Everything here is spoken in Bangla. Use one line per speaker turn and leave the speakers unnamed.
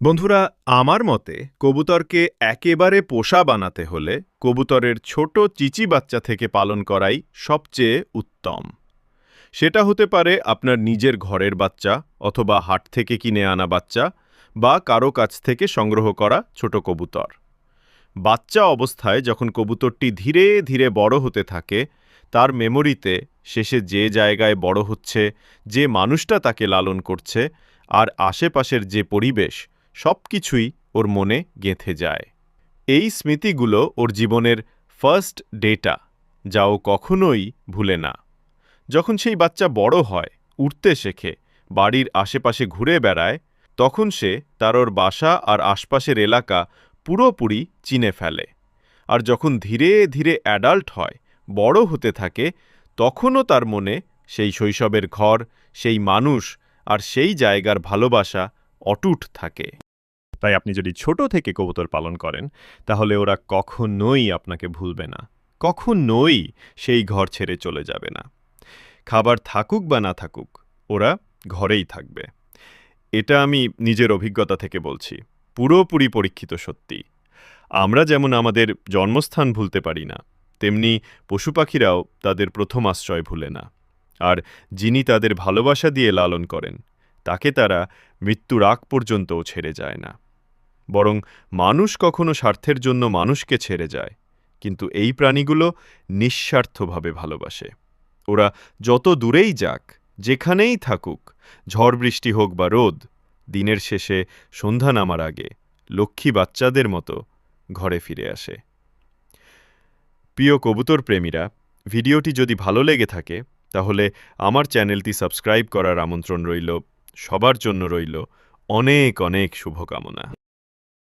বন্ধুরা, আমার মতে কবুতরকে একেবারে পোষা বানাতে হলে কবুতরের ছোট চিচি বাচ্চা থেকে পালন করাই সবচেয়ে উত্তম। সেটা হতে পারে আপনার নিজের ঘরের বাচ্চা অথবা হাট থেকে কিনে আনা বাচ্চা বা কারও কাছ থেকে সংগ্রহ করা ছোট কবুতর। বাচ্চা অবস্থায় যখন কবুতরটি ধীরে ধীরে বড় হতে থাকে, তার মেমোরিতে শেষে যে জায়গায় বড় হচ্ছে, যে মানুষটা তাকে লালন করছে, আর আশেপাশের যে পরিবেশ সব কিছুই ওর মনে গেঁথে যায়। এই স্মৃতিগুলো ওর জীবনের ফার্স্ট ডেটা যা ও কখনোই ভুলে না। যখন সেই বাচ্চা বড় হয় উঠতে শেখে, বাড়ির আশেপাশে ঘুরে বেড়ায়, তখন সে তার ওর বাসা আর আশপাশের এলাকা পুরোপুরি চিনে ফেলে। আর যখন ধীরে ধীরে অ্যাডাল্ট হয়, বড় হতে থাকে, তখনও তার মনে সেই শৈশবের ঘর, সেই মানুষ আর সেই জায়গার ভালোবাসা অটুট থাকে। তাই আপনি যদি ছোট থেকে কবুতর পালন করেন, তাহলে ওরা কখনোই আপনাকে ভুলবে না। কখনোই সেই ঘর ছেড়ে চলে যাবে না। খাবার থাকুক বা না থাকুক, ওরা ঘরেই থাকবে। এটা আমি নিজের অভিজ্ঞতা থেকে বলছি। পুরোপুরি পরীক্ষিত সত্যি। আমরা যেমন আমাদের জন্মস্থান ভুলতে পারি না, তেমনি পশু পাখিরাও তাদের প্রথম আশ্রয় ভুলে না। আর যিনি তাদের ভালোবাসা দিয়ে লালন করেন তাকে তারা মৃত্যুর আগ পর্যন্তও ছেড়ে যায় না। বরং মানুষ কখনো স্বার্থের জন্য মানুষকে ছেড়ে যায়, কিন্তু এই প্রাণীগুলো নিঃস্বার্থভাবে ভালোবাসে। ওরা যত দূরেই যাক, যেখানেই থাকুক, ঝড় বৃষ্টি হোক বা রোদ, দিনের শেষে সন্ধ্যা নামার আগে লক্ষ্মী বাচ্চাদের মতো ঘরে ফিরে আসে। প্রিয় কবুতর প্রেমীরা, ভিডিওটি যদি ভালো লেগে থাকে, তাহলে আমার চ্যানেলটি সাবস্ক্রাইব করার আমন্ত্রণ রইল। সবার জন্য রইল অনেক অনেক শুভকামনা।